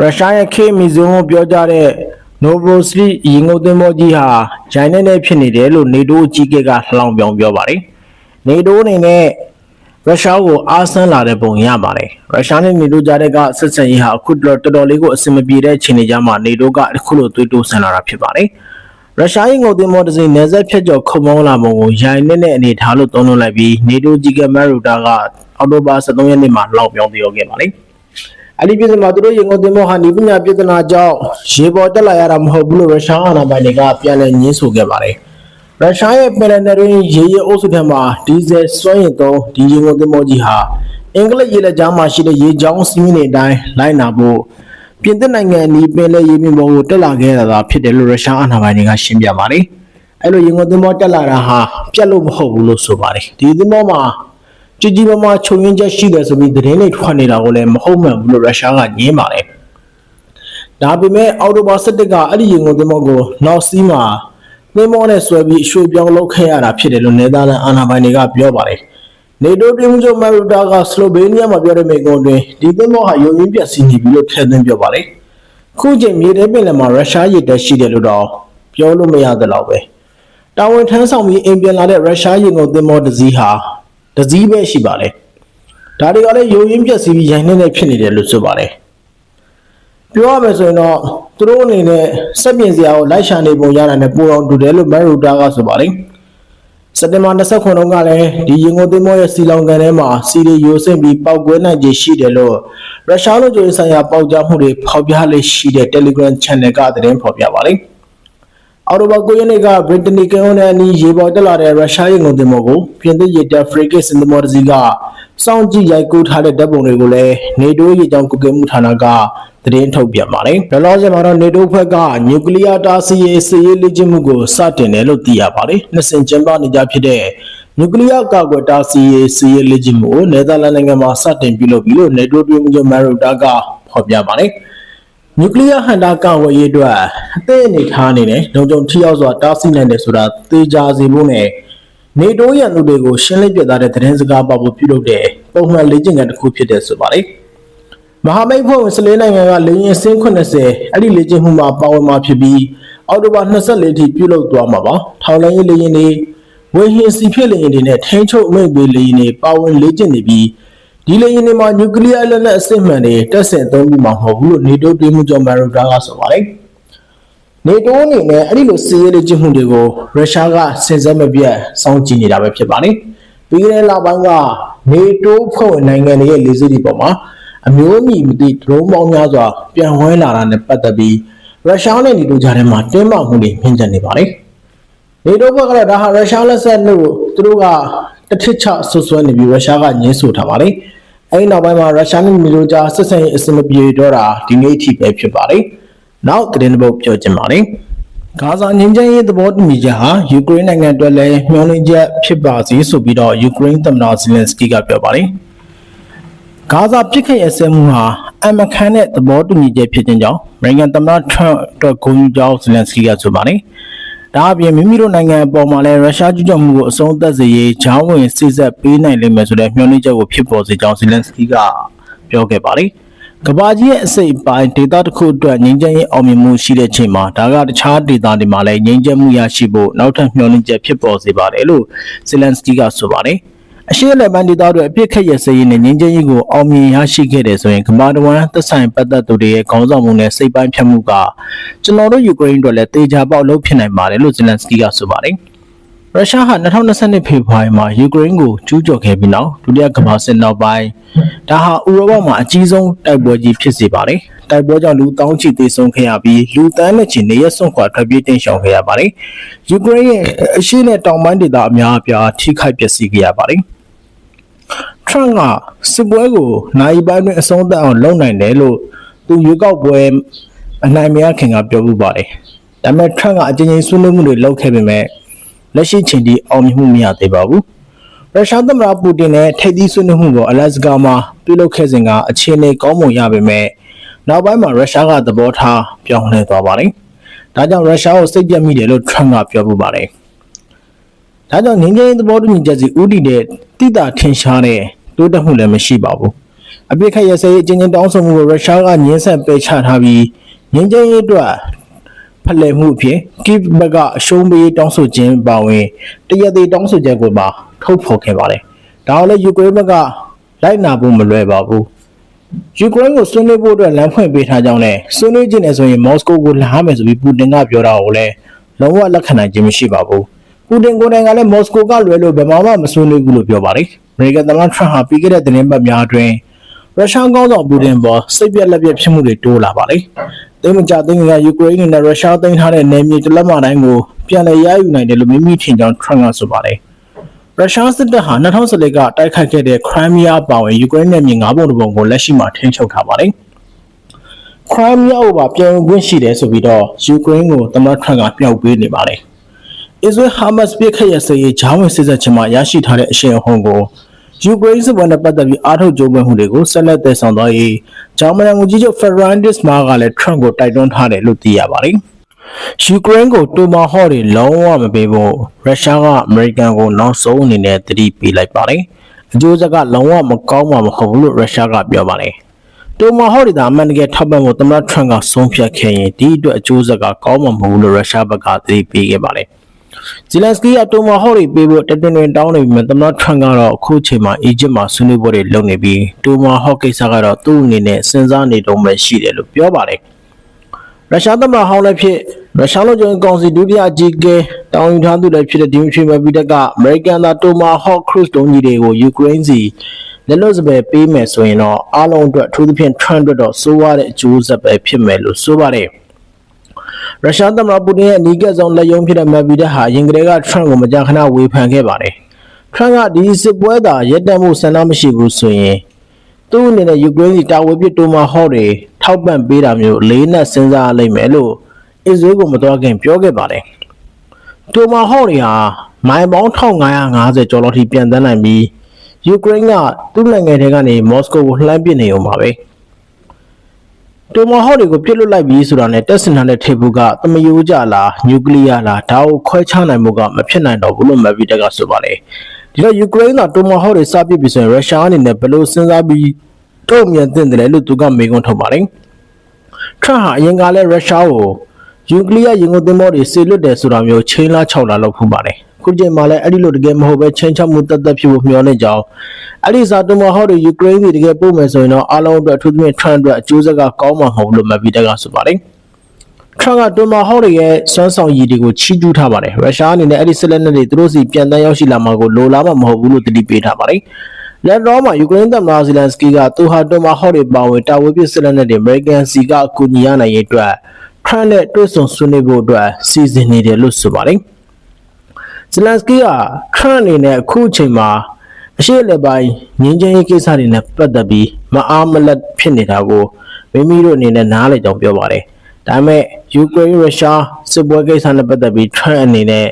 ရုရှားရဲ့ခေမီဇုံကိုပြောကြတဲ့ Novosibirsk ရေငုပ်သင်္ဘောကြီးဟာဂျိုင်းနဲ့နဲ့ဖြစ်နေတယ်လို့နေတိုးအကြီးအကဲကလှောင်ပြောင်ပြောပါတယ်။နေတိုးအနေနဲ့ရုရှားကိုအားဆန်းလာတဲ့ပုံရပါတယ်။ရုရှားနဲ့နေတိုးကြားတဲ့ကဆက်ဆံရေးဟာအခုတော်တော်လေးကိုအဆင်မပြေတဲ့အခြေအနေကြမှာနေတိုးကအခုလိုသွေးတိုးဆန်လာတာဖြစ်ပါတယ်။ရုရှားရင်ငုတ်သင်္ဘောတစ်စိမ်နယ်စပ်ဖြတ်ကျော်ခုံမောင်းလာပုံကိုရိုင်နဲ့နဲ့အနေထားလို့သုံးလို့လိုက်ပြီးနေတိုဂျီကမက်ရူတာကအော်တိုဘာ23ရက်နေ့မှာလောက်ပြောင်းပြောခဲ့ပါလေ။ အဲ့ဒီပြည်စမှာသူတို့ရင်ငုတ်သင်္ဘောဟာနေပညာပြဿနာကြောင့်ရေပေါ်တက်လာရတာမဟုတ်ဘူးလို့ရုရှားအာဏာပိုင်တွေကပြန်လည်ညှင်းဆိုခဲ့ပါတယ်။ရုရှားရဲ့ပင်လယ်နယ်တွင်ရေရဲအုပ်စုထဲမှာဒီဇယ်စွမ်းရည်သုံးဒီရင်ငုတ်သင်္ဘောကြီးဟာအင်္ဂလိပ်ရေလက်ကြားမှာရှိတဲ့ရေကြောင်းစီးမင်းတွေအတိုင်းလိုက်နာဖို့ပြင်သစ်နိုင်ငံအနီးပင်လယ်ရေပြင်ပေါ်ကိုတက်လာခဲ့တာသာဖြစ်တယ်လို့ရုရှားအာဏာပိုင်တွေကရှင်းပြပါတယ်။အဲ့လိုရေငုံသင်္ဘောတက်လာတာဟာပြက်လို့မဟုတ်ဘူးလို့ဆိုပါတယ်။ဒီသင်္ဘောမှာ ကြီးကြီးမားမားချုပ်ရင်းချက်ရှိတယ်ဆိုပြီးသတင်းတွေထွက်နေတာကိုလည်းမဟုတ်မှန်ဘူးလို့ရုရှားကညင်းပါတယ်။ဒါပေမဲ့အော်တိုဘာ17ကအဲ့ဒီရေငုံသင်္ဘောကိုနောက်စီးမှာသင်္ဘောနဲ့ဆွဲပြီးအရွှေ့ပြောင်းလုပ်ခဲ့ရတာဖြစ်တယ်လို့နယ်သာလန်အာဏာပိုင်တွေကပြောပါတယ်။နေတိုးပြည်မှုချုပ်မာရူတာကစလိုဗေးနီးယားမှာပြောတဲ့မိန့်ခွန်းတွင်ဒီသင်းမောဟာယုံရင်းပြက်စီးနေပြီလို့ထည့်သွင်းပြောပါတယ်။ခုချိန်မြေထဲပင်လယ်မှာရုရှားရေတပ်ရှိတယ်လို့တော့ပြောလို့မရသလောက်ပဲ။တာဝန်ထမ်းဆောင်ပြီးအိမ်ပြန်လာတဲ့ရုရှားရေငုံသင်းမောတစ်စီးဟာ တစ်စီးပဲရှိပါတယ်။ဒါတွေကလည်းယုံရင်းပြက်စီးပြီးရိုင်းနေနေဖြစ်နေတယ်လို့ဆိုပါတယ်။ပြောရမယ်ဆိုရင်တော့သူတို့အနေနဲ့စက်ပြင်စရာကိုလိုက်ရှာနေပုံရတာနဲ့ပိုအောင်တူတယ်လို့မာရူတာကဆိုပါတယ်။စက်တင်ဘာ29တုန်းကလည်းဒီရင်ကုန်သင်္ဘောရဲ့စီလောင်ကန်ထဲမှာစီရီယိုဆင့်ပြီးပောက်ကွဲနိုင်ခြေရှိတယ်လို့ရုရှားလူကြီးဆိုင်ရာပေါက်ကြားမှုတွေဖော်ပြလေးရှိတဲ့ Telegram Channel ကသတင်းဖော်ပြပါတယ်။ အော်တိုဘာ9ရက်နေ့ကဗြိတန်နီကဝန်နဲ့အနီးရေပေါ်တက်လာတဲ့ရုရှားရင်ကုန်သင်္ဘောကိုပြင်သစ်ရေတပ်ဖရီဂတ်စင်သင်္ဘောတစ်စီးကစောင့်ကြည့်ရိုက်ကူးထားတဲ့ဓာတ်ပုံတွေကိုလည်းနေတိုးရေကြောင်းကုကဲမှုဌာနကသတင်းထုတ်ပြန်ပါတယ်။လောလောဆယ်မှာတော့နေတိုးဘက်ကနျူကလ িয়ার တာစီရေးစီရေးလေ့ကျင့်မှုကိုစတင်တယ်လို့သိရပါတယ်။နှစ်စဉ်ကျင်းပနေကြဖြစ်တဲ့နျူကလ িয়ার ကာကွယ်တာစီရေးစီရေးလေ့ကျင့်မှုကိုနယ်သာလန်နိုင်ငံမှာစတင်ပြုလုပ်ပြီးလို့နေတိုးပြည်မှုချုပ်မန်ရိုတာကဖော်ပြပါတယ်။ နျူကလ িয়ার ဟန်တာကာဝယ်ရေးအတွက်အသည့်အနေထားအနေနဲ့လုံခြုံထိရောက်စွာတားဆီးနိုင်တယ်ဆိုတာသေချာစေဖို့နဲ့နေတိုးရန်သူတွေကိုရှင်းလင်းပြသတဲ့သတင်းစကားပါဖို့ပြုလုပ်တဲ့ပုံမှန်လေ့ကျင့်ခန်းတစ်ခုဖြစ်တဲ့ဆိုပါတယ်။မဟာမိတ်ဖွဲ့ဝင်14နိုင်ငံကလေရင်စင်း80အဲ့ဒီလေ့ကျင့်မှုမှာပါဝင်မှာဖြစ်ပြီးအောက်တိုဘာ24ထိပြုလုပ်သွားမှာပါ။ထောင်လိုင်းရေးလေရင်တွေဝေဟင်စီဖြစ်လေရင်တွေနဲ့ထိန်းချုပ်အမိန့်ပေးလေရင်တွေပါဝင်လေ့ကျင့်နေပြီး ဒီလေရင်တွေမှာနျူကလ িয়ার လက်နက်အစစ်မှန်တွေတက်ဆင်သုံးပြီးမှာမဟုတ်ဘူးလို့နေတိုးတွေးမှုကြောင့်မန်ရိုတာကဆိုပါတယ်။နေတိုးအနေနဲ့အဲ့ဒီလိုစီးရဲလေ့ကျင့်မှုတွေကိုရုရှားကစင်စက်မပြတ်စောင့်ကြည့်နေတာပဲဖြစ်ပါတယ်။ပြီးခဲ့တဲ့လပိုင်းကနေတိုးဖွဲ့ဝင်နိုင်ငံတွေရဲ့လေစစ်တွေပေါ်မှာအမျိုးအမည်မသိဒရုန်းပေါင်းများစွာပြန်ဝဲလာတာနဲ့ပတ်သက်ပြီးရုရှားနဲ့နေတိုးကြားထဲမှာတင်းမာမှုတွေမြင့်တက်နေပါတယ်။နေတိုးဘက်ကတော့ဒါဟာရုရှားလက်ဆက်လို့သူတို့ကတစ်ထစ်ချဆွဆွဲနေပြီးရုရှားကညှင်းဆိုထားပါတယ်။ အဲဒီနောက်ပိုင်းမှာရုရှားနဲ့နေတိုးကြားဆက်ဆံရေးအဆင်မပြေတော့တာဒီနေ့အထိပဲဖြစ်ပါတယ်။နောက်သတင်းတစ်ပုဒ်ပြောချင်ပါတယ်။ဂါဇာငြိမ်းချမ်းရေးသဘောတူညီချက်ဟာယူကရိန်းနိုင်ငံအတွက်လည်းမျှော်လင့်ချက်ဖြစ်ပါစေဆိုပြီးတော့ယူကရိန်းသမ္မတဇီလန်စကီကပြောပါတယ်။ဂါဇာပြစ်ခတ်ရစဲမှုဟာအမခန်းတဲ့သဘောတူညီချက်ဖြစ်ခြင်းကြောင့်အမေရိကန်သမ္မတထရန့်အတွက်ဂုဏ်ယူကြောင်းဇီလန်စကီကဆိုပါတယ်။ ဒါအပြင်မိမိတို့နိုင်ငံအပေါ်မှာလည်းရုရှားကျူးကျော်မှုကိုအဆုံးသတ်စေရေးဂျောင်းဝင်စစ်ဆက်ပေးနိုင်လိမ့်မယ်ဆိုတဲ့မျှော်လင့်ချက်ကိုဖြစ်ပေါ်စေကြောင်းဇီလန်စကီကပြောခဲ့ပါတယ်။ကဘာကြီးရဲ့အစိပ်အပိုင်းဒေတာတစ်ခုအတွက်ငြိမ်းချမ်းရေးအောင်မြင်မှုရှိတဲ့ချိန်မှာဒါကတခြားဒေတာတွေမှာလည်းငြိမ်းချမ်းမှုရရှိဖို့နောက်ထပ်မျှော်လင့်ချက်ဖြစ်ပေါ်စေပါတယ်လို့ဇီလန်စကီကဆိုပါတယ်။ အရှေ့အလယ်ပိုင်းဒေတာတွေအပြစ်ခတ်ရစရေးနဲ့ငြိမ်းချမ်းရေးကိုအောင်မြင်ရရှိခဲ့တယ်ဆိုရင်ကမ္ဘာတဝန်းသက်ဆိုင်ပတ်သက်သူတွေရဲ့ခေါင်းဆောင်မှုနဲ့စိတ်ပိုင်းဖြတ်မှုကကျွန်တော်တို့ယူကရိန်းအတွက်လည်းတေချာပေါက်လုပ်ဖြစ်နိုင်ပါတယ်လို့ဇီလန်စကီကဆိုပါတယ်။ရုရှားဟာ2022ဖေဖော်ဝါရီမှာယူကရိန်းကိုကျူးကျော်ခဲ့ပြီးနောက်ဒုတိယကမ္ဘာစစ်နောက်ပိုင်းဒါဟာဥရောပမှာအကြီးဆုံးတိုက်ပွဲကြီးဖြစ်စေပါတယ်။တိုက်ပွဲကြောင့်လူတောင်းချီသေဆုံးခဲ့ရပြီးလူတန်းနဲ့ချီနေရဆွန့်ခွာထွက်ပြေးတိမ်းရှောင်ခဲ့ရပါတယ်။ယူကရိန်းရဲ့အရှေ့နဲ့တောင်ပိုင်းဒေသအများအပြားထိခိုက်ပျက်စီးခဲ့ရပါတယ်။ ထရန့်ကစစ်ပွဲကိုနိုင်ပိုင်းတွင်အဆုံးသတ်အောင်လုပ်နိုင်တယ်လို့သူရွေးကောက်ပွဲအနိုင်မရခင်ကပြောမှုပါတယ်။ဒါပေမဲ့ထရန့်ကအကြိမ်ကြိမ်ဆွေးနွေးမှုတွေလုပ်ခဲ့ပေမဲ့လက်ရှိချိန်ထိအောင်မြင်မှုမရသေးပါဘူး။ရုရှားသမ္မတပူတင်နဲ့ထိပ်သီးဆွေးနွေးမှုကိုအလက်စကာမှာပြုလုပ်ခဲ့စဉ်ကအခြေအနေကောင်းမွန်ရပေမဲ့နောက်ပိုင်းမှာရုရှားကသဘောထားပြောင်းလဲသွားပါတယ်။ဒါကြောင့်ရုရှားကိုစိတ်ပြတ်မိတယ်လို့ထရန့်ကပြောပူပါတယ်။ ဒါကြောင့်ငင်းငင်းသဘောတူညီချက်စီဥတီတဲ့တိတာထင်ရှားတဲ့တိုးတက်မှုလည်းမရှိပါဘူး။အအပြစ်ခတ်ရစရေးအချင်းချင်းတောင်းဆိုမှုကိုရုရှားကညှင်းဆန်ပယ်ချထားပြီးငင်းချင်းရေးအတွက်ဖလှယ်မှုအဖြစ်ကိဗ်ဘက်ကအရှုံးပေးတောင်းဆိုခြင်းပါဝင်တရက်သေးတောင်းဆိုချက်ကိုပါထုတ်ဖော်ခဲ့ပါတယ်။ဒါအောင်လည်းယူကရိန်းဘက်ကလိုက်နာဖို့မလွယ်ပါဘူး။ယူကရိန်းကိုဆွေးနွေးဖို့အတွက်လမ်းဖွင့်ပေးထားကြောင်းနဲ့ဆွေးနွေးခြင်းနဲ့ဆိုရင်မော်စကိုကိုလာမယ်ဆိုပြီးပူတင်ကပြောတာကိုလည်းလုံးဝလက်ခံနိုင်ခြင်းမရှိပါဘူး။ ပူတင်ကိုယ်တိုင်ကလည်းမော်စကိုကလွယ်လို့ဘယ်မှမဆွေးနွေးဘူးလို့ပြောပါတယ်။အမေရိကန်သမ္မတထရန့်ဟာပြီးခဲ့တဲ့သတင်းပတ်များအတွင်းရုရှားကောင်းဆောင်ပူတင်ပေါ်စိတ်ပြက်လက်ပြက်ဖြစ်မှုတွေတိုးလာပါလေ။သိမ်းမကြသိမ်းကယူကရိန်းနဲ့ရုရှားသိမ်းထားတဲ့နယ်မြေတစ်လက်မတိုင်းကိုပြန်လည်ရယူနိုင်တယ်လို့မိမိထင်ကြောင်းထရန့်ကဆိုပါတယ်။ရုရှားစစ်တပ်ဟာ2014ကတိုက်ခိုက်ခဲ့တဲ့ခရိုင်းမီးယားပါဝင်ယူကရိန်းနယ်မြေ၅ပုံတစ်ပုံကိုလက်ရှိမှာထိန်းချုပ်ထားပါတယ်။ခရိုင်းမီးယားကိုပါပြန်ဝင်ခွင့်ရှိတယ်ဆိုပြီးတော့ယူကရိန်းကိုသမ္မတထရန့်ကပြောက်ပေးနေပါတယ်။ အစ္စရေးဟာမတ်စ်ပြစ်ခတ်ရစရေးဂျာဝင်စစ်ဆက်ချင်မှရရှိထားတဲ့အရှင်အဟုန်ကိုယူကရိန်းစစ်ပွဲနဲ့ပတ်သက်ပြီးအားထုတ်ကြိုးပမ်းမှုတွေကိုဆက်လက်တည်ဆောင်သွားရေးဂျာမန်ဝန်ကြီးချုပ်ဖရန်ဒစ်မာကလည်းထရန့်ကိုတိုက်တွန်းထားတယ်လို့သိရပါတယ်။ယူကရိန်းကိုတိုမာဟော့တွေလုံးဝမပေးဖို့ရုရှားကအမေရိကန်ကိုနောက်ဆုံးအနေနဲ့တတိပေးလိုက်ပါတယ်။အကျိုးဆက်ကလုံးဝမကောင်းမှာမဟုတ်ဘူးလို့ရုရှားကပြောပါတယ်။တိုမာဟော့ဒီသာအမှန်တကယ်ထောက်ပံ့ဖို့သမ္မတထရန့်ကဆုံးဖြတ်ခဲ့ရင်ဒီအတွက်အကျိုးဆက်ကကောင်းမှာမဟုတ်ဘူးလို့ရုရှားဘက်ကသတိပေးခဲ့ပါတယ်။ ဇီလန်စကီကတိုမာဟော့တွေပေးဖို့တတွင်တွင်တောင်းနေပြီးမှသမ္မတထရန့်ကတော့အခုချိန်မှာအီဂျစ်မှာဆွေးနွေးပွဲတွေလုပ်နေပြီးတိုမာဟော့ကိစ္စကတော့သူ့အနေနဲ့စဉ်းစားနေတော့မှရှိတယ်လို့ပြောပါတယ်။ရုရှားသမ္မတဟောင်းလည်းဖြစ်ရုရှားလူကြီးကောင်စီဒုတိယအကြီးအကဲတောင်းယူထားသူလည်းဖြစ်တဲ့ဒီမီထရီမဗီတက်ကအမေရိကန်သားတိုမာဟော့ခရုစ်တုံးကြီးတွေကိုယူကရိန်းစီလက်လွတ်စပယ်ပေးမယ်ဆိုရင်တော့အားလုံးအတွက်အထူးသဖြင့် Trump အတွက်တော့စိုးရတဲ့အကျိုးဆက်ပဲဖြစ်မယ်လို့ဆိုပါတယ် ရုရှားသမ္မတပူတင်ရဲ့အနီးကပ်ဆုံးလက်ယုံဖြစ်တဲ့မဗီတက်ဟာရင်ကလေးက Trump ကိုမကြာခဏဝေဖန်ခဲ့ပါတယ်။ Trump ကဒီစစ်ပွဲသာရပ်တန့်မှုဆန္ဒမရှိဘူးဆိုရင်သူ့အနေနဲ့ယူကရိန်းစီတာဝေပြစ်တိုမာဟော့တွေထောက်ပံ့ပေးတာမျိုးလေးနဲ့စဉ်းစားရလိမ့်မယ်လို့အစ္စရေးကိုမတော်ခင်ပြောခဲ့ပါတယ်။တိုမာဟော့တွေဟာမိုင်ပေါင်း1550ကျော်လောက်ထိပြန်တန်းနိုင်ပြီးယူကရိန်းကသူ့နိုင်ငံထဲကနေမော်စကိုကိုလှမ်းပစ်နေအောင်ပါပဲ တိုမာဟော့တွေကိုပြစ်လွတ်လိုက်ပြီးဆိုတာနဲ့တက်စင်ထားတဲ့ထိပ်ဘူးကသမယိုးကြလားနျူကလ িয়ার လားဒါကိုခွဲခြားနိုင်မှုကမဖြစ်နိုင်တော့ဘူးလို့မက်ဗီတက်ကဆိုပါတယ်ဒီတော့ယူကရိန်းကတိုမာဟော့တွေစပစ်ပြီးဆိုရင်ရုရှားအနေနဲ့ဘယ်လိုစဉ်းစားပြီးတုံ့ပြန်သင့်တယ်လဲလို့သူကမေးခွန်းထုတ်ပါတယ်ထရန့်ဟာအရင်ကလည်းရုရှားကိုယူကလ িয়ার ရင်ကုန်သင်္ဘောတွေစေလွတ်တယ်ဆိုတာမျိုးချိန်လား6လားလောက်ဖူးပါတယ် ခုချိန်မှာလည်းအဲ့ဒီလိုတကယ်မဟုတ်ပဲချိန်ချမှုတသက်ဖြစ်ဖို့မျှော်လင့်ကြောင်းအဲ့ဒီစာတူမဟော့တွေယူကရိန်းပြည်တကယ်ပို့မယ်ဆိုရင်တော့အားလုံးအတွက်အထူးသဖြင့်ထရန့်အတွက်အကျိုးဆက်ကကောင်းမှာမဟုတ်ဘူးလို့မက်ဗီတက်ကဆိုပါတယ်ထရန့်ကတူမဟော့တွေရဲ့စွမ်းဆောင်ရည်တွေကိုချီးကျူးထားပါတယ်ရုရှားအနေနဲ့အဲ့ဒီစစ်လက်နက်တွေသူတို့စီပြန်တန်းရောက်ရှိလာမှာကိုလိုလားမှာမဟုတ်ဘူးလို့တတိပေးထားပါတယ်လက်တော့မှာယူကရိန်းသမ္မတဇီလန်စကီကသူဟာတူမဟော့တွေပါဝင်တာဝေးပစ်စစ်လက်နက်တွေအမေရိကန်စီကအကူအညီရနိုင်ရေးအတွက်ထရန့်နဲ့တွေ့ဆုံဆွေးနွေးဖို့အတွက်စီစဉ်နေတယ်လို့ဆိုပါတယ် ဇလန်စကီကထရန့်အနေနဲ့အခုအချိန်မှာအရှိအလယ်ပိုင်းငင်းချင်းရေးကိစ္စတွေနဲ့ပတ်သက်ပြီးမအားမလက်ဖြစ်နေတာကိုမိမိတို့အနေနဲ့နားလည်ကြောင်းပြောပါတယ်။ဒါပေမဲ့ယူကရိန်းရုရှားစစ်ပွဲကိစ္စနဲ့ပတ်သက်ပြီးထရန့်အနေနဲ့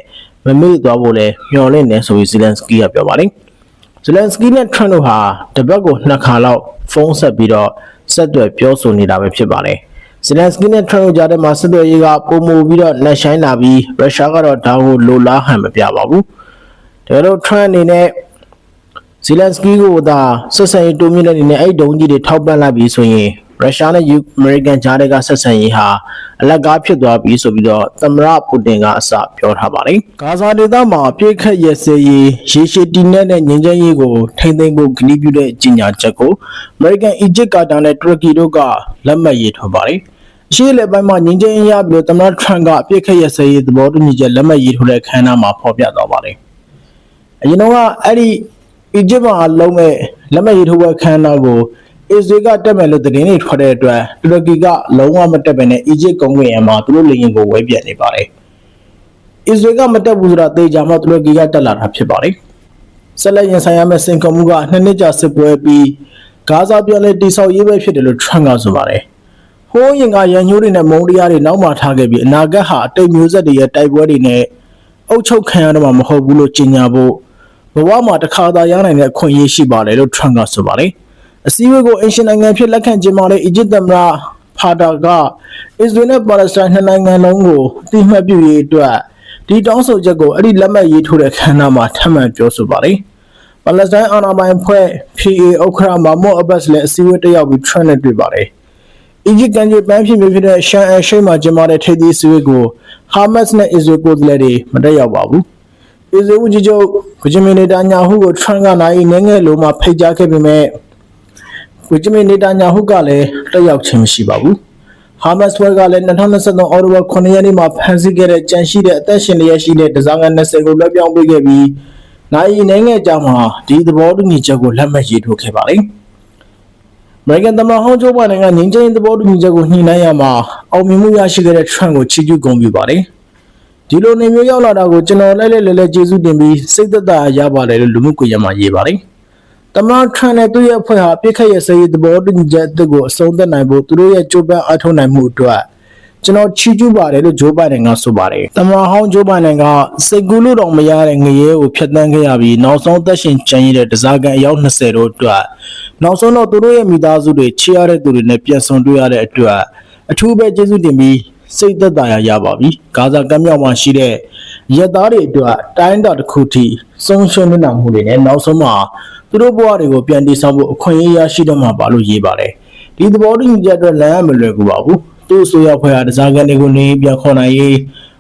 မမေ့သွားဖို့လဲမျှော်လင့်နေဆိုပြီးဇလန်စကီကပြောပါတယ်။ဇလန်စကီနဲ့ထရန့်တို့ဟာတပတ်ကိုနှစ်ခါလောက်ဖုန်းဆက်ပြီးတော့ဆက်သွယ်ပြောဆိုနေတာပဲဖြစ်ပါတယ်။ ဇလန်စကီနဲ့ထရန့်တို့ကြားထဲမှာဆက်သွယ်ရေးကပုံမူပြီးတော့လက်ဆိုင်လာပြီးရုရှားကတော့ဒါကိုလိုလားဟန်မပြပါဘူး။ဒါတော့ထရန့်အနေနဲ့ဇီလန်စကီကိုသာဆက်ဆံရေးတိုးမြင့်တဲ့အနေနဲ့အဲ့ဒုံကြီးတွေထောက်ပံ့လိုက်ပြီးဆိုရင် ရုရှားနဲ့ယူအမေရိကန်ကြားတွေကဆက်ဆံရေးဟာအလက်ကားဖြစ်သွားပြီဆိုပြီးတော့သမရပူတင်ကအစပြောထားပါတယ်။ဂါဇာဒေသမှာပြည့်ခတ်ရစေရေးရေရှည်တည်နေတဲ့ငြိမ်းချမ်းရေးကိုထိန်းသိမ်းဖို့ကတိပြုတဲ့ကြီးညာချက်ကိုအမေရိကန်အီဂျစ်ကာတာနဲ့တူရကီတို့ကလက်မှတ်ရေးထိုးပါတယ်။အရှိလက်ပိုင်းမှာငင်းချင်းရပြီးတော့သမ္မတထရန့်ကအပြစ်ခတ်ရစရေးသဘောတူညီချက်လက်မှတ်ရေးထိုးတဲ့ခမ်းနားမှာဖော်ပြသွားပါတယ်။အရင်တော့အဲ့ဒီအီဂျစ်မှာလုံးမဲ့လက်မှတ်ရေးထိုးပွဲခမ်းနားကို အစ္စရေးကတက်မယ်လို့သတင်းတွေထွက်တဲ့အတွက်တူရကီကလုံးဝမတက်ပဲနဲ့အီဂျစ်ကုန်းကင်အမှာသူတို့လေရင်ကိုဝဲပြတ်နေပါတယ်။အစ္စရေးကမတက်ဘူးဆိုတာသေချာမှတူရကီကတက်လာတာဖြစ်ပါတယ်။ဆက်လက်ရင်ဆိုင်ရမယ့်စင်ကောမှုကနှစ်နှစ်ကြာစစ်ပွဲပြီးဂါဇာပြန်လည်တိဆောက်ရေးပဲဖြစ်တယ်လို့ထရန့်ကဆိုပါတယ်။ဟိုးရင်ကရန်ညိုးတွေနဲ့မုံတရားတွေနောက်မှထားခဲ့ပြီးအနာဂတ်ဟာအတိတ်မျိုးဆက်တွေရဲ့တိုက်ပွဲတွေနဲ့အုပ်ချုပ်ခံရတော့မှာမဟုတ်ဘူးလို့ကြေညာဖို့ဘဝမှာတစ်ခါသာရနိုင်တဲ့အခွင့်အရေးရှိပါတယ်လို့ထရန့်ကဆိုပါတယ်။ အစည်းအဝေးကိုအင်ရှင်နိုင်ငံဖြစ်လက်ခံကျင်းပတဲ့အီဂျစ်သမ္မတဖာတာကအစ္စရေးနဲ့ပါလက်စတိုင်းနှစ်နိုင်ငံလုံးကိုအတိအမှတ်ပြုရေးအတွက်ဒီတောင်းဆိုချက်ကိုအဲ့ဒီလက်မှတ်ရေးထိုးတဲ့ခမ်းနားမှာထပ်မံပြောဆိုပါတယ်။ပါလက်စတိုင်းအာဏာပိုင်ဖွဲ့ PA ဥက္ခရာမာမော့အဘတ်လည်းအစည်းအဝေးတက်ရောက်ပြီး trend နဲ့တွေ့ပါတယ်။အီဂျစ်ကန်ဂျီပန်းဖြစ်ဖြစ်တဲ့ရှန်အရှိမှကျင်းပတဲ့ထိပ်သီးစည်းဝေးကိုဟာမတ်စ်နဲ့အစ္စရေးကိုယ်စားလှယ်တွေမတက်ရောက်ပါဘူး။အစ္စရေးဝန်ကြီးချုပ်ဗဂျမင်နေတာညာဟုကို Trump ကနိုင်နေငယ်လိုမှဖိတ်ကြားခဲ့ပေမဲ့ ဗဂျမင်နေတာညာဟုကလည်းတက်ရောက်ခြင်းမရှိပါဘူး။ဟာမတ်စ်ဘက်ကလည်း2023အောက်တိုဘာ9ရက်နေ့မှာဖမ်းဆီးခဲ့တဲ့ကြန့်ရှိတဲ့အသက်ရှင်လျက်ရှိတဲ့ဒဇာကန်20ကိုလွှဲပြောင်းပေးခဲ့ပြီးနိုင်နေငယ်ကြောင့်မှာဒီသဘောတူညီချက်ကိုလက်မှတ်ရေးထိုးခဲ့ပါတယ်။အမေရိကန်သမ္မတဟောင်းဂျိုးဘိုင်ဒန်ကငြိမ်းချမ်းရေးသဘောတူညီချက်ကိုညှိနှိုင်းရမှာအောင်မြင်မှုရရှိခဲ့တဲ့ Trump ကိုချီးကျူးဂုဏ်ပြုပါတယ်။ဒီလိုနေမျိုးရောက်လာတာကိုကျွန်တော်လိုက်လိုက်လဲလဲကျေးဇူးတင်ပြီးစိတ်သက်သာရပါတယ်လို့လူမှုကွန်ရက်မှာရေးပါတယ်။ သမ္မတ Trump နဲ့သူ့ရဲ့အဖွဲ့ဟာပြစ်ခတ်ရစရေးသဘောတူညီချက်အသစ်ကိုအဆုံးသတ်နိုင်ဖို့သူတို့ရဲ့ကြိုးပမ်းအားထုတ်နိုင်မှုအတွက်ကျွန်တော်ချီးကျူးပါတယ်လို့ဂျိုးဘိုင်ဒန်ကဆိုပါတယ်။သမ္မတဟောင်းဂျိုးဘိုင်ဒန်ကစိတ်ကူးလို့တော့မရတဲ့ငရဲကိုဖျက်ဆီးခဲ့ရပြီးနောက်ဆုံးသက်ရှင်ကျန်ရတဲ့ဒဇာကန်အယောက်20တို့အတွက်နောက်ဆုံးတော့သူတို့ရဲ့မိသားစုတွေချီးရတဲ့သူတွေနဲ့ပြန်ဆုံတွေ့ရတဲ့အတွက်အထူးပဲကျေးဇူးတင်ပြီး စိတ်သက်သာရရပါပြီ။ဂါဇာကမ်းမြောင်မှာရှိတဲ့ရက်သားတွေအတွက်တိုင်းတာတစ်ခုထိဆုံးရှုံးနေတာမှုတွေနဲ့နောက်ဆုံးမှာသူတို့ဘဝတွေကိုပြန်တည်ဆောက်ဖို့အခွင့်အရေးရရှိတော့မှာပါလို့ရေးပါတယ်။ဒီသဘောတူညီချက်အတွက်လမ်းရမလွယ်ကူပါဘူး။သူ့အစိုးရဖွဲ့ဟာဒဇာကန်တွေကိုနေပြန်ခေါ်နိုင်ရေး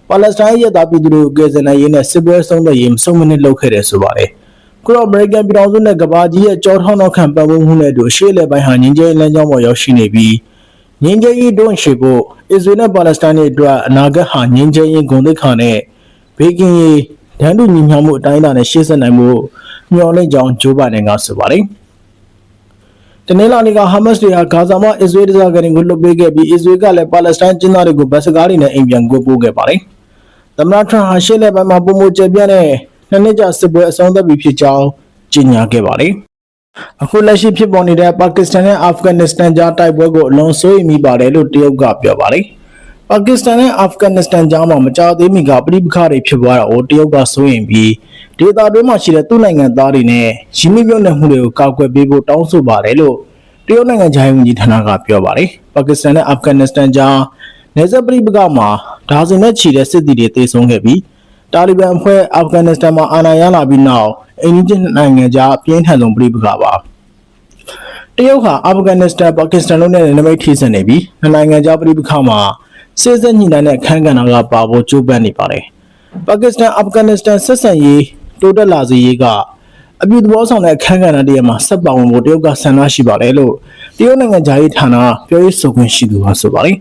ပါလက်စတိုင်းရဲ့သားပြည်သူတွေကိုကယ်ဆယ်နိုင်ရေးနဲ့စစ်ပွဲဆုံးသက်ရေးမဆုံးမနစ်လုပ်ခဲ့တယ်ဆိုပါတယ်။ခုတော့ American ပြည်ထောင်စုနဲ့ကမ္ဘာကြီးရဲ့ကြောထောင်းနောက်ခံပတ်ဝန်းမှုနဲ့အတူအရှေ့အလယ်ပိုင်းဟာငင်းကျဲလမ်းကြောင်းပေါ်ရောက်ရှိနေပြီး ငင်းကျဲရေးတွန်းရှိဖို့အစ္စရေးနဲ့ပါလက်စတိုင်းတွေအတွက်အနာဂတ်ဟာငင်းကျဲရေးဂုဏ်သိက္ခာနဲ့ဘေးကင်းရေးဒန်းတူညီမျှမှုအတိုင်းအတာနဲ့ရှေ့ဆက်နိုင်မှုမျှော်လင့်ကြောင်းဂျိုးဘိုင်ဒန်ကဆိုပါတယ်။တနင်္လာနေ့ကဟာမတ်စ်တွေဟာဂါဇာမှာအစ္စရေးဒေသခံတွေကိုလွတ်ပေးခဲ့ပြီးအစ္စရေးကလည်းပါလက်စတိုင်းကျင်းသားတွေကိုဗတ်စကားတွေနဲ့အိမ်ပြန်ကိုပို့ခဲ့ပါတယ်။သမ္မတထရန့်ဟာရှေ့လက်ပိုင်းမှာပုံမကျပြန့်တဲ့နှစ်နှစ်ကြာစစ်ပွဲအဆုံးသတ်ပြီဖြစ်ကြောင်းကြေညာခဲ့ပါတယ်။ အခုလက်ရှိဖြစ်ပေါ်နေတဲ့ပါကစ္စတန်နဲ့အာဖဂန်နစ္စတန်ကြားတိုက်ပွဲကိုအလွန်စိုးရိမ်မိပါတယ်လို့တရုတ်ကပြောပါတယ်။ပါကစ္စတန်နဲ့အာဖဂန်နစ္စတန်ကြားမှာမကြာသေးမီကပြိပခါတွေဖြစ်ပွားတာကိုတရုတ်ကစိုးရိမ်ပြီးဒေသတွင်းမှာရှိတဲ့သူ့နိုင်ငံသားတွေနဲ့ရင်းနှီးမြှုပ်နှံမှုတွေကိုကာကွယ်ပေးဖို့တောင်းဆိုပါတယ်လို့တရုတ်နိုင်ငံခြားရေးဝန်ကြီးဌာနကပြောပါတယ်။ပါကစ္စတန်နဲ့အာဖဂန်နစ္စတန်ကြားနေဆက်ပြိပခါမှာဒါဇင်နဲ့ချီတဲ့စစ်သည်တွေတေဆုံးခဲ့ပြီးတာလီဘန်အဖွဲ့အာဖဂန်နစ္စတန်မှာအာဏာရလာပြီးနောက် အိန္ဒိယနိုင်ငံကြားအပြင်းထန်ဆုံးပြိပခါပါတရုတ်ဟာအာဖဂန်နစ္စတန်ပါကစ္စတန်တို့နဲ့နမိတ်ထိစပ်နေပြီးနှစ်နိုင်ငံကြားပြိပခါမှာစစ်စစ်ညှိနှိုင်းတဲ့အခမ်းကဏ္ဍကပါဖို့ကြိုးပမ်းနေပါတယ်ပါကစ္စတန်အာဖဂန်နစ္စတန်ဆက်ဆံရေးတိုးတက်လာစေရေးကအပြုသဘောဆောင်တဲ့အခမ်းကဏ္ဍတည်းမှာဆက်ပါဝင်ဖို့တရုတ်ကဆန္ဒရှိပါတယ်လို့တရုတ်နိုင်ငံသားရေးဌာနပြောရေးဆိုခွင့်ရှိသူကဆိုပါတယ်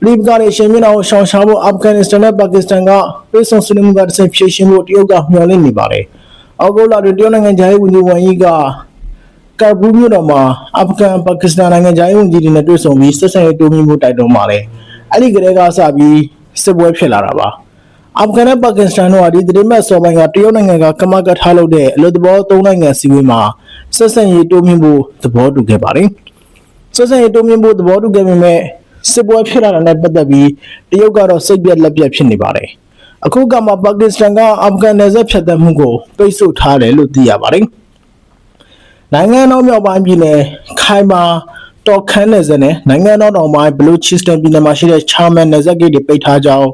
ပလီပကားတွေရှင်မျက်နှာကိုရှောင်ရှားဖို့အာဖဂန်နစ္စတန်နဲ့ပါကစ္စတန်ကပြည်ဆောင်ဆွေးနွေးမှုကတစ်ဆင့်ဖြည့်ရှင်းဖို့တရုတ်ကမျှော်လင့်နေပါတယ်။ အောက်တိုဘာတွင်တရုတ်နိုင်ငံသားရေးဝန်ကြီးဝန်ကြီးကကာဘူးမြို့တော်မှာအာဖဂန်ပါကစ္စတန်နိုင်ငံသားရေးဝန်ကြီးတွေနဲ့တွေ့ဆုံပြီးဆက်ဆံရေးတိုးမြှင့်မှုတိုက်တွန်းပါတယ်။အဲ့ဒီကလေးကစပြီးစစ်ပွဲဖြစ်လာတာပါ။အာဖဂန်နဲ့ပါကစ္စတန်တို့ဟာဒီသတင်းမဲ့စော်ပိုင်းကတရုတ်နိုင်ငံကကမကတ်ထားလုပ်တဲ့အလို့သဘောသုံးနိုင်ငံစီဝေးမှာဆက်ဆံရေးတိုးမြှင့်ဖို့သဘောတူခဲ့ပါတယ်။ဆက်ဆံရေးတိုးမြှင့်ဖို့သဘောတူခဲ့ပေမဲ့စစ်ပွဲဖြစ်လာတာနဲ့ပတ်သက်ပြီးတရုတ်ကတော့စိတ်ပြက်လက်ပြက်ဖြစ်နေပါတယ်။ အခုကမှပါကစ္စတန်ကအာဖဂန်နယ်စပ်ဖြတ်သန်းမှုကိုပိတ်ဆို့ထားတယ်လို့သိရပါတယ်။နိုင်ငံတော်မြောက်ပိုင်းပြည်နယ်ခိုင်မာတော်ခမ်းနယ်စပ်နဲ့နိုင်ငံတော်တောင်ပိုင်းဘလူချစ္စတန်ပြည်နယ်မှာရှိတဲ့ချာမန်နယ်စပ်ဂိတ်တွေပိတ်ထားကြောင်း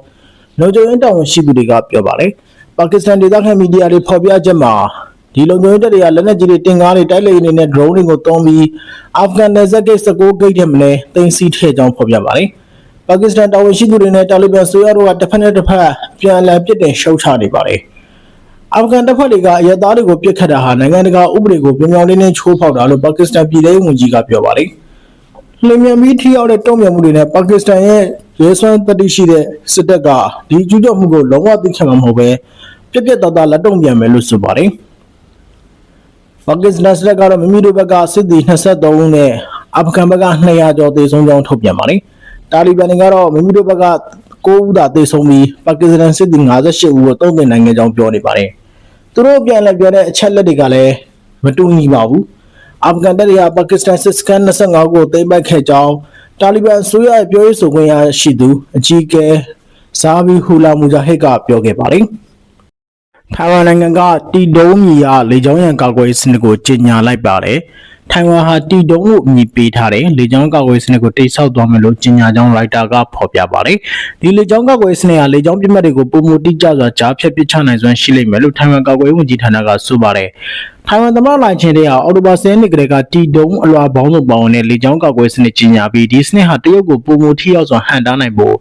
လုံခြုံရေးတာဝန်ရှိသူတွေကပြောပါတယ်။ပါကစ္စတန်ဒေသခံမီဒီယာတွေဖော်ပြချက်မှာဒီလုံခြုံရေးတပ်တွေကလက်နက်ကြီးတွေတင်ကားတွေတိုက်လေနေနဲ့ drone တွေကိုသုံးပြီးအာဖဂန်နယ်စပ်ဂိတ်16ဂိတ်ထဲမှာလည်းတင်စီထည့်ကြောင်းဖော်ပြပါတယ်။ ပါကစ္စတန်တာဝန်ရှိသူတွေနဲ့တာလီဘန်ဆိုရတို့ကတစ်ဖက်နဲ့တစ်ဖက်ပြန်အလှန်ပစ်တင်ရှုတ်ချနေပါတယ်။အာဖဂန်တပ်ဖွဲ့တွေကအရက်သားတွေကိုပစ်ခတ်တာဟာနိုင်ငံတကာဥပဒေကိုပြောင်ပြောင်တင်းတင်းချိုးဖောက်တာလို့ပါကစ္စတန်ပြည်ထောင်ဝန်ကြီးကပြောပါတယ်။လျင်မြန်ပြီးထိရောက်တဲ့တုံ့ပြန်မှုတွေနဲ့ပါကစ္စတန်ရဲ့ရဲစွမ်းတတိရှိတဲ့စစ်တပ်ကဒီကျူးကျော်မှုကိုလုံးဝသိခံမှာမဟုတ်ပဲပြက်ပြက်သားသားလက်တုံ့ပြန်မယ်လို့ဆိုပါတယ်။ပါကစ္စတန်စစ်တပ်ကတော့မိမိတို့ဘက်ကစစ်သည်23ဦးနဲ့အာဖဂန်ဘက်က200ကျော်သေဆုံးကြောင်းထုတ်ပြန်ပါတယ်။ တာလီဘန်တွေကတော့မိမိတို့ဘက်က9ဦးသာသေဆုံးပြီးပါကစ္စတန်စစ်သည်58ဦးကိုတုံ့ပြန်နိုင်ခဲ့ကြောင်းပြောနေပါတယ်။သူတို့ပြန်လည်ပြောတဲ့အချက်လက်တွေကလည်းမတူညီပါဘူး။အာဖဂန်တပ်တွေကပါကစ္စတန်စစ်စခန်း25ကိုသိမ်းပိုက်ခဲ့ကြောင်းတာလီဘန်ဆိုရရဲ့ပြောရေးဆိုခွင့်ရရှိသူအကြီးအကဲဇာဘီဟူလာမူဂျာဟစ်ကပြောခဲ့ပါတယ်။ထိုင်ဝမ်နိုင်ငံကတီဒုံးမီရလေကြောင်းရန်ကာကွယ်ရေးစနစ်ကိုကြီးညာလိုက်ပါတယ်။ ထိုင်ဝမ်ဟာတီတုံးလို့အမည်ပေးထားတဲ့လေကြောင်းကာကွယ်စနစ်ကိုတိတ်ဆောက်သွားမယ်လို့ကြေညာကြောင်းရိုက်တာကဖော်ပြပါတယ်။ဒီလေကြောင်းကာကွယ်စနစ်ဟာလေကြောင်းပြစ်မှတ်တွေကိုပုံမတိကျစွာကြားဖြတ်ပစ်ချနိုင်စွမ်းရှိလိမ့်မယ်လို့ထိုင်ဝမ်ကာကွယ်ရေးဝန်ကြီးဌာနကဆိုပါတယ်။ထိုင်ဝမ်သမ္မတလိုင်ချင်တဲ့ဟာအော်တိုဘာ10နှစ်ကလေးကတီတုံးအလွာပေါင်းစုံပေါင်းတဲ့လေကြောင်းကာကွယ်စနစ်ကြီးညာပြီးဒီစနစ်ဟာတရုတ်ကိုပုံမထိရောက်စွာဟန်တားနိုင်ဖို့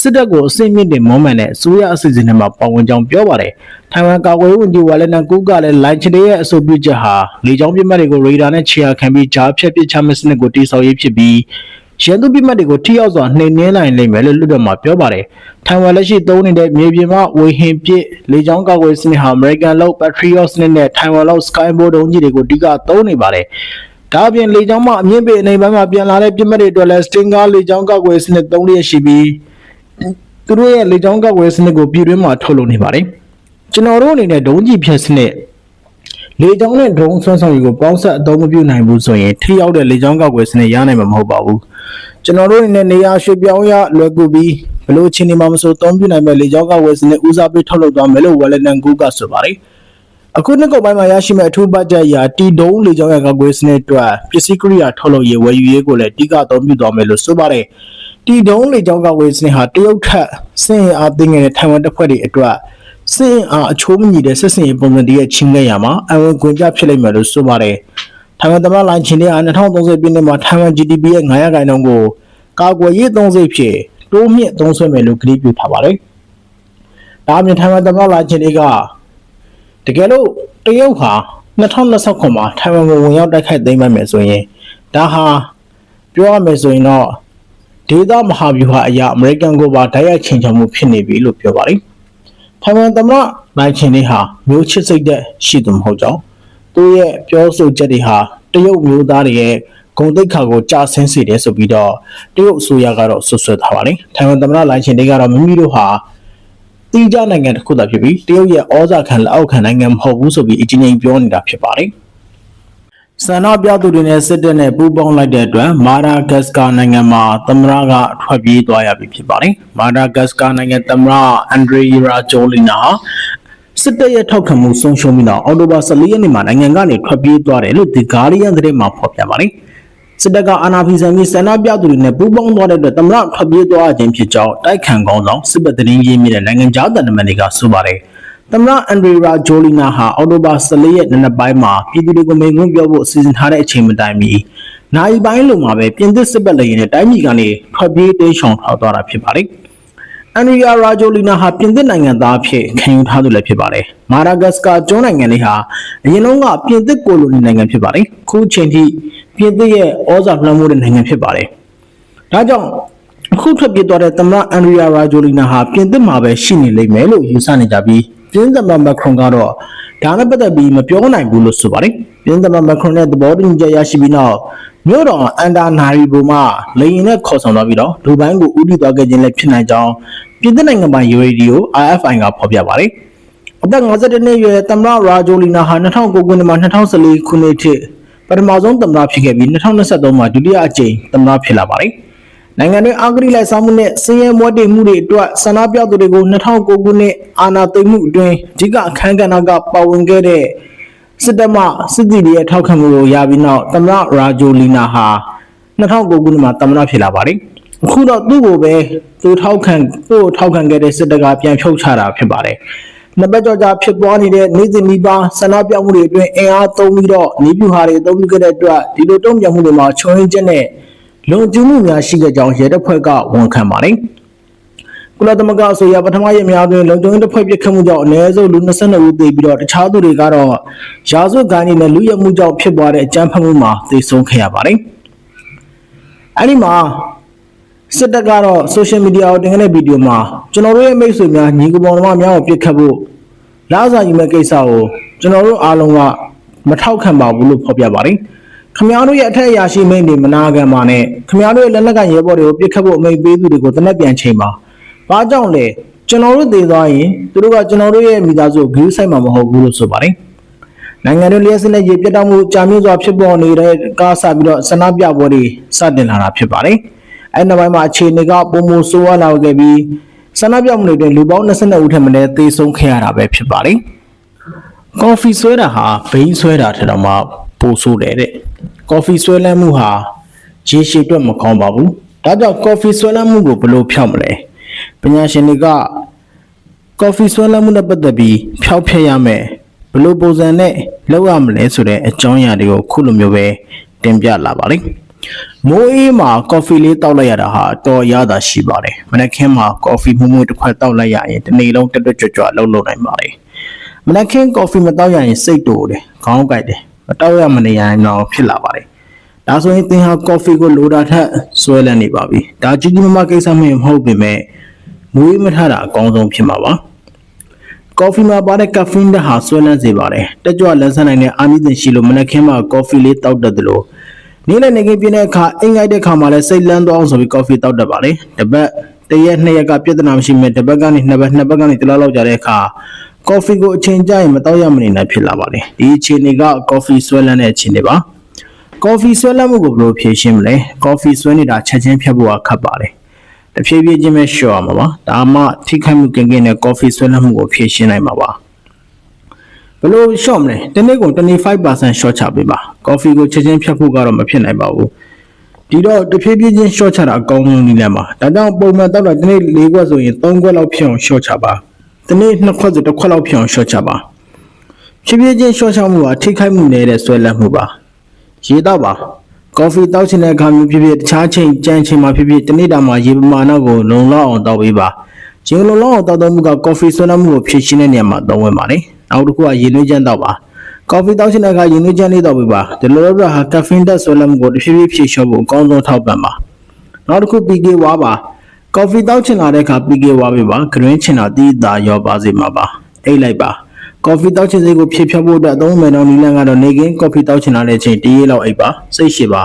စစ်တပ်ကိုအစိမ့်မြင့်တဲ့မွမ်းမံတဲ့အစိုးရအစီအစဉ်တွေမှာပါဝင်ကြောင်းပြောပါတယ်။ထိုင်ဝမ်ကာကွယ်ရေးဝန်ကြီးဝါလက်နန်ကူကလည်းလိုင်ချင်တဲ့ရဲ့အဆိုပြုချက်ဟာလေကြောင်းပြစ်မှတ်တွေကိုရေဒါနဲ့ခြေရာခံပြီးကြားဖြတ်ပစ်ချမယ့်စနစ်ကိုတိစောက်ရေးဖြစ်ပြီးရန်သူပြစ်မှတ်တွေကိုထိရောက်စွာနှိမ်နင်းနိုင်လိမ့်မယ်လို့လွှတ်တော်မှာပြောပါတယ်။ထိုင်ဝမ်လက်ရှိသုံးနေတဲ့မြေပြင်မှာဝေဟင်ပစ်လေကြောင်းကာကွယ်စနစ်ဟာ American လောက် Patriot စနစ်နဲ့ထိုင်ဝမ်လောက် Skyboard ဒုံးကြီးတွေကိုအဓိကသုံးနေပါတယ်။ဒါအပြင်လေကြောင်းမှအမြင့်ပေအနေပိုင်းမှာပြန်လာတဲ့ပြစ်မှတ်တွေအတွက်လည်း Stinger လေကြောင်းကာကွယ်စနစ်သုံးလျက်ရှိပြီးသူတို့ရဲ့လေကြောင်းကာကွယ်စနစ်ကိုပြည်တွင်းမှာထုတ်လုပ်နေပါတယ်။ကျွန်တော်တို့အနေနဲ့ဒုံးကြီးဖြတ်စနစ် လေကြောင်းနဲ့ drone ဆွမ်းဆောင်ရေးကိုပေါင်းစပ်အသုံးမပြုနိုင်ဘူးဆိုရင်ထိရောက်တဲ့လေကြောင်းကာကွယ်စနစ်ရနိုင်မှာမဟုတ်ပါဘူး။ကျွန်တော်တို့အနေနဲ့နေရာရွှေ့ပြောင်းရလွယ်ကူပြီးဘလို့ချင်းနေမှာမဆိုသုံးပြုနိုင်မဲ့လေကြောင်းကာကွယ်စနစ်ဦးစားပေးထုတ်လုပ်သွားမယ်လို့ဝလနန်ကူကဆိုပါတယ်။အခုနှစ်ကုတ်ပိုင်းမှာရရှိမဲ့အထူးဘတ်ဂျက်အရာတီဒုံးလေကြောင်းရကာကွယ်စနစ်အတွက်ပစ္စည်းကိရိယာထုတ်လုပ်ရေးဝယ်ယူရေးကိုလည်းတိကအသုံးပြုသွားမယ်လို့ဆိုပါတယ်။တီဒုံးလေကြောင်းကာကွယ်စနစ်ဟာတရုတ်ထက်စင်ရင်အားသိငယ်တဲ့ထိုင်ဝမ်တပ်ဖွဲ့တွေအတွက် စင်ရင်အားအချိုးမညီတဲ့ဆက်စင်ရေးပုံစံတည်းရဲ့ချင်းခဲ့ရမှာအဝင်ခွင့်ပြဖြစ်လိမ့်မယ်လို့ဆိုပါတယ်။ထိုင်ဝမ်သမ္မတလိုင်ချင်တဲ့အား2030ပြည့်နှစ်မှာထိုင်ဝမ် GDP ရဲ့900ခိုင်နှုန်းကိုကာကွယ်ရေးသုံးစိတ်ဖြစ်တိုးမြင့်သုံးဆွဲမယ်လို့ကတိပြုထားပါတယ်။ဒါအပြင်ထိုင်ဝမ်သမ္မတလိုင်ချင်တဲ့ကတကယ်လို့တရုတ်ဟာ2029မှာထိုင်ဝမ်ကိုဝင်ရောက်တိုက်ခိုက်သိမ်းပိုက်မယ်ဆိုရင်ဒါဟာပြောရမယ်ဆိုရင်တော့ဒေသမဟာဗျူဟာအရာအမေရိကန်ကိုပါတိုက်ရိုက်ချိန်ချောက်မှုဖြစ်နေပြီလို့ပြောပါတယ်။ ထိုင်ဝမ်သမ္မတနိုင်ချင်လေးဟာမျိုးချစ်စိတ်သက်ရှိသူမဟုတ်ကြောင်းသူရဲ့ပြောဆိုချက်တွေဟာတရုတ်မျိုးသားတွေရဲ့ဂုံတိတ်ခါကိုကြာဆင်းစေတယ်ဆိုပြီးတော့တရုတ်အစိုးရကတော့ဆွဆွဲထားပါတယ်။ထိုင်ဝမ်သမ္မတလိုင်ချင်လေးကတော့မိမိတို့ဟာတီးကြနိုင်ငံတစ်ခုသာဖြစ်ပြီးတရုတ်ရဲ့ဩဇာခံလက်အောက်ခံနိုင်ငံမဟုတ်ဘူးဆိုပြီးအချင်းချင်းပြောနေတာဖြစ်ပါတယ်။ ဆန္ဒပြသူတွေနဲ့စစ်တပ်နဲ့ပူးပေါင်းလိုက်တဲ့အတွက်မာဒါဂတ်စကာနိုင်ငံမှာသမ္မတကထွက်ပြေးသွားရပြီဖြစ်ပါတယ်။မာဒါဂတ်စကာနိုင်ငံသမ္မတအန်ဒရီရာဂျိုလီနာစစ်တပ်ရဲ့ထောက်ခံမှုဆုံးရှုံးပြီးတော့အော်တိုဘာ14ရက်နေ့မှာနိုင်ငံကနေထွက်ပြေးသွားတယ်လို့ The Guardian သတင်းမှာဖော်ပြပါတယ်။စစ်တပ်ကအာဏာဖီဆန်ပြီးဆန္ဒပြသူတွေနဲ့ပူးပေါင်းသွားတဲ့အတွက်သမ္မတထွက်ပြေးသွားခြင်းဖြစ်ကြောင်းတိုက်ခံကောင်းဆောင်စစ်ပတ်သတင်းရေးမြစ်တဲ့နိုင်ငံခြားတန်တမန်တွေကဆိုပါတယ်။ သမ္မတအန်ဒရီရာဂျိုလီနာဟာအော်တိုဘာ14ရက်နေ့နက်ပိုင်းမှာပြည်သူတွေကိုမိန့်ခွန်းပြောဖို့အစီအစဉ်ထားတဲ့အချိန်မတိုင်မီနိုင်ပိုင်းလုံးမှာပဲပြင်သစ်စစ်ပတ်လေရင်နဲ့တိုင်းပြည်ကနေထွက်ပြေးတိမ်းရှောင်ထွက်သွားတာဖြစ်ပါတယ်။အန်ရီယာရာဂျိုလီနာဟာပြင်သစ်နိုင်ငံသားအဖြစ်ခံယူထားသူလည်းဖြစ်ပါတယ်။မာဒါဂတ်စကာကျွန်းနိုင်ငံလေးဟာအရင်တုန်းကပြင်သစ်ကိုလိုနီနိုင်ငံဖြစ်ပါတယ်။ခုချိန်ထိပြင်သစ်ရဲ့ဩဇာလွှမ်းမိုးတဲ့နိုင်ငံဖြစ်ပါတယ်။ဒါကြောင့်အခုထွက်ပြေးသွားတဲ့သမ္မတအန်ရီယာရာဂျိုလီနာဟာပြင်သစ်မှာပဲရှိနေလိမ့်မယ်လို့ယူဆနေကြပြီး ပြင်သမ္မတမက်ခရွန်ကတော့ဒါနဲ့ပတ်သက်ပြီးမပြောနိုင်ဘူးလို့ဆိုပါတယ်။ပြင်သမ္မတမက်ခရွန်နဲ့သဘောတူညီချက်ရရှိပြီးနောက်မြို့တော်အန်တာနာရီဘိုမှလေရင်နဲ့ခေါ်ဆောင်သွားပြီးတော့ဒူဘိုင်းကိုဥတီသွားခဲ့ခြင်းလည်းဖြစ်နိုင်ကြောင်းပြင်သစ်နိုင်ငံပိုင် Radio RFI ကဖော်ပြပါတယ်။အသက်52နှစ်အရွယ်သမ္မတရာဂျိုလီနာဟာ2009ခုနှစ်မှ2014ခုနှစ်ထိပထမဆုံးသမ္မတဖြစ်ခဲ့ပြီး2023မှာဒုတိယအကြိမ်သမ္မတဖြစ်လာပါတယ်။ နိုင်ငံတွင်းအာဂရိလိုက်ဆောင်မှုနဲ့စည်ရဲမွဲတေမှုတွေအတွက်ဆန္ဒပြသူတွေကို2009ခုနှစ်အာဏာသိမ်းမှုအတွင်းအဓိကအခမ်းကဏ္ဍကပါဝင်ခဲ့တဲ့စစ်တပ်မှစစ်တီတွေရဲ့ထောက်ခံမှုကိုရပြီးနောက်သမ္မတရာဂျိုလီနာဟာ2009ခုနှစ်မှာသမ္မတဖြစ်လာပါတယ်။အခုတော့သူ့ကိုပဲသူထောက်ခံသူ့ကိုထောက်ခံခဲ့တဲ့စစ်တပ်ကပြန်ဖြုတ်ချတာဖြစ်ပါတယ်။နှစ်ပတ်ကျော်ကြာဖြစ်ပွားနေတဲ့နေ့စဉ်နီးပါးဆန္ဒပြမှုတွေအတွင်းအင်အားသုံးပြီးတော့နေပြူဟာတွေအသုံးပြုခဲ့တဲ့အတွက်ဒီလိုတုံ့ပြန်မှုတွေမှာချုံရင်းချက်နဲ့ လုံခြုံမှုများရှိခဲ့ကြောင်းရဲတပ်ဖွဲ့ကဝန်ခံပါတယ်။ကုလသမဂ္ဂအစိုးရပထမရက်များတွင်လုံခြုံရေးတပ်ဖွဲ့ပစ်ခတ်မှုကြောင့်အနည်းဆုံးလူ22ဦးသေပြီးတော့တခြားသူတွေကတော့ရာဇဝတ်ဂိုင်းတွေနဲ့လူရဲမှုကြောင့်ဖြစ်ပွားတဲ့အကြမ်းဖက်မှုမှာသေဆုံးခဲ့ရပါတယ်။အဲဒီမှာစစ်တပ်ကတော့ social media ကိုတင်ခဲ့တဲ့ဗီဒီယိုမှာကျွန်တော်တို့ရဲ့မိတ်ဆွေများညီကပေါင်းတော်များကိုပြစ်ခတ်ဖို့လာစာယူမဲ့ကိစ္စကိုကျွန်တော်တို့အားလုံးကမထောက်ခံပါဘူးလို့ဖော်ပြပါတယ်။ ခမည်းတော်ရဲ့အထက်အရာရှိမိန့်တွေမနာခံပါနဲ့ခမည်းတော်ရဲ့လက်နက်ကရဲဘော်တွေကိုပြစ်ခတ်ဖို့အမိန့်ပေးသူတွေကိုတနက်ပြန်ချိန်ပါ။ဘာကြောင့်လဲကျွန်တော်တို့သိသွားရင်သူတို့ကကျွန်တော်တို့ရဲ့မိသားစုကိုဂရုစိုက်မှာမဟုတ်ဘူးလို့ဆိုပါတယ်။နိုင်ငံတော်လျှက်စနစ်ရေပြတ်တောက်မှုကြာမြင့်စွာဖြစ်ပေါ်နေတဲ့ကားစပြီးတော့ဆန္ဒပြပွဲတွေစတင်လာတာဖြစ်ပါတယ်။အဲ့နောက်ပိုင်းမှာအခြေအနေကပုံမဆိုးဝါးလာခဲ့ပြီးဆန္ဒပြမှုတွေအတွင်းလူပေါင်း22ဦးထက်မနည်းသေဆုံးခဲ့ရတာပဲဖြစ်ပါတယ်။ကော်ဖီဆွဲတာဟာဘိန်းဆွဲတာထက်တော့မှ ပိုဆိုးတယ်တဲ့။ coffee ဆွဲလန်းမှုဟာရေရှည်အတွက်မကောင်းပါဘူးဒါကြောင့် coffee ဆွဲလန်းမှုကိုဘယ်လိုဖြောက်မလဲပညာရှင်တွေက coffee ဆွဲလန်းမှုနဲ့ပတ်သက်ပြီးဖျောက်ဖျက်ရမယ်ဘယ်လိုပုံစံနဲ့လုပ်ရမလဲဆိုတဲ့အကြောင်းအရာတွေကိုခုလိုမျိုးပဲတင်ပြလာပါလိမ့်မိုးအေးမှာ coffee လေးတောက်လိုက်ရတာဟာအတော်ရတာရှိပါတယ်မနက်ခင်းမှာ coffee မှုမှုတစ်ခွက်တောက်လိုက်ရရင်တစ်နေ့လုံးတက်တက်ကြွကြွအလုပ်လုပ်နိုင်ပါတယ်မနက်ခင်း coffee မတောက်ရရင်စိတ်တူတယ်ခေါင်းကိုက်တယ် မတောက်ရမနေရရင်တော့ဖြစ်လာပါတယ်ဒါဆိုရင်သင်ဟာ coffee ကိုလိုတာထက်ဆွဲလန်းနေပါပြီဒါကြီးကြီးမားမားကိစ္စမဟုတ်ပေမဲ့မွေးမထတာအကောင်းဆုံးဖြစ်မှာပါကော်ဖီမှာပါတဲ့ကက်ဖင်းဓာတ်ဟာဆွဲလန်းစေပါတယ်။တက်ကြွလက်ဆန်းနိုင်တဲ့အာနိသင်ရှိလို့မနက်ခင်းမှာကော်ဖီလေးတောက်တတ်တယ်လို့နေ့လည်နေကင်းပြင်းတဲ့အခါအိမ်လိုက်တဲ့အခါမှာလည်းစိတ်လန်းသွားအောင်ဆိုပြီးကော်ဖီတောက်တတ်ပါလေ။တစ်ပတ်တစ်ရက်နှစ်ရက်ကပြဿနာမရှိမဲ့တစ်ပတ်ကနေနှစ်ပတ်နှစ်ပတ်ကနေတစ်လလောက်ကြာတဲ့အခါ ကော်ဖီကိုအချိန်ကြာရင်မတောက်ရမနေနိုင်ဖြစ်လာပါလေ။ဒီအခြေအနေကကော်ဖီဆွဲလန်းတဲ့အခြေအနေပါ။ကော်ဖီဆွဲလန်းမှုကိုဘယ်လိုဖြေရှင်းမလဲ။ကော်ဖီဆွဲနေတာချက်ချင်းဖြတ်ဖို့ကခက်ပါတယ်။တဖြည်းဖြည်းချင်းပဲရှော့ရမှာပါဒါမှထိခိုက်မှုကင်းကင်းနဲ့ coffee ဆွဲလမ်းမှုကိုဖြည့်ရှင်းနိုင်မှာပါဘယ်လိုရှော့မလဲတနေ့ကို25%ရှော့ချပေးပါ coffee ကိုချက်ချင်းဖြတ်ဖို့ကတော့မဖြစ်နိုင်ပါဘူးဒီတော့တဖြည်းဖြည်းချင်းရှော့ချတာအကောင်းဆုံးနည်းလမ်းပါဒါကြောင့်ပုံမှန်တော့တနေ့၄ခွက်ဆိုရင်၃ခွက်လောက်ဖြစ်အောင်ရှော့ချပါ တနေ့၂ခွက်ဆိုတစ်ခွက်လောက်ဖြစ်အောင်ရှော့ချပါဖြည်းဖြည်းချင်းရှော့ချမှုဟာထိခိုက်မှုနည်းတဲ့ဆွဲလမ်းမှုပါရေတော့ပါကော်ဖီတောက်ချင်တဲ့အခါမျိုးဖြစ်ဖြစ်တခြားချိန်ကြမ်းချိန်မှာဖြစ်ဖြစ်တနေ့တာမှာရေပမာဏကိုလုံလောက်အောင်တောက်ပေးပါရေလုံလောက်အောင်တောက်တော့မှုကကော်ဖီဆွမ်းမှုကိုဖြည့်ရှင်းတဲ့နေရာမှာသုံးဝင်ပါလေနောက်တစ်ခုကရေနွေးချမ်းတောက်ပါကော်ဖီတောက်ချင်တဲ့အခါရေနွေးချမ်းလေးတောက်ပေးပါဒီလိုလိုဟာကက်ဖင်းတက်ဆွမ်းမှုကိုတစ်ဖြည်းဖြည်းဖြည့်လျှော့ဖို့အကောင်းဆုံးထောက်ပံ့ပါနောက်တစ်ခု PK ဝါပါ ကော်ဖီတောက်ချင်လာတဲ့အခါ PK ဝါပေးပါဂရင်းချင်တာတီးတာရောပါစေမှာပါအိတ်လိုက်ပါကော်ဖီတောက်ချင်စိတ်ကိုဖြည့်ဖြောက်ဖို့အတွက်အသုံးမယ်တော့နီလန်ကတော့နေကင်းကော်ဖီတောက်ချင်လာတဲ့အချိန်တရေလောက်အိပ်ပါစိတ်ရှိပါ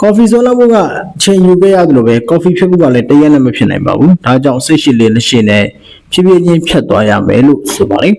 ကော်ဖီဆိုလောက်ဖို့ကအချိန်ယူခဲ့ရတယ်လို့ပဲကော်ဖီဖြစ်ဖို့ကလည်းတရက်နဲ့မဖြစ်နိုင်ပါဘူးဒါကြောင့်စိတ်ရှိလေးလက်ရှိနဲ့ဖြည်းဖြည်းချင်းဖြတ်သွားရမယ်လို့ဆိုပါလိမ့်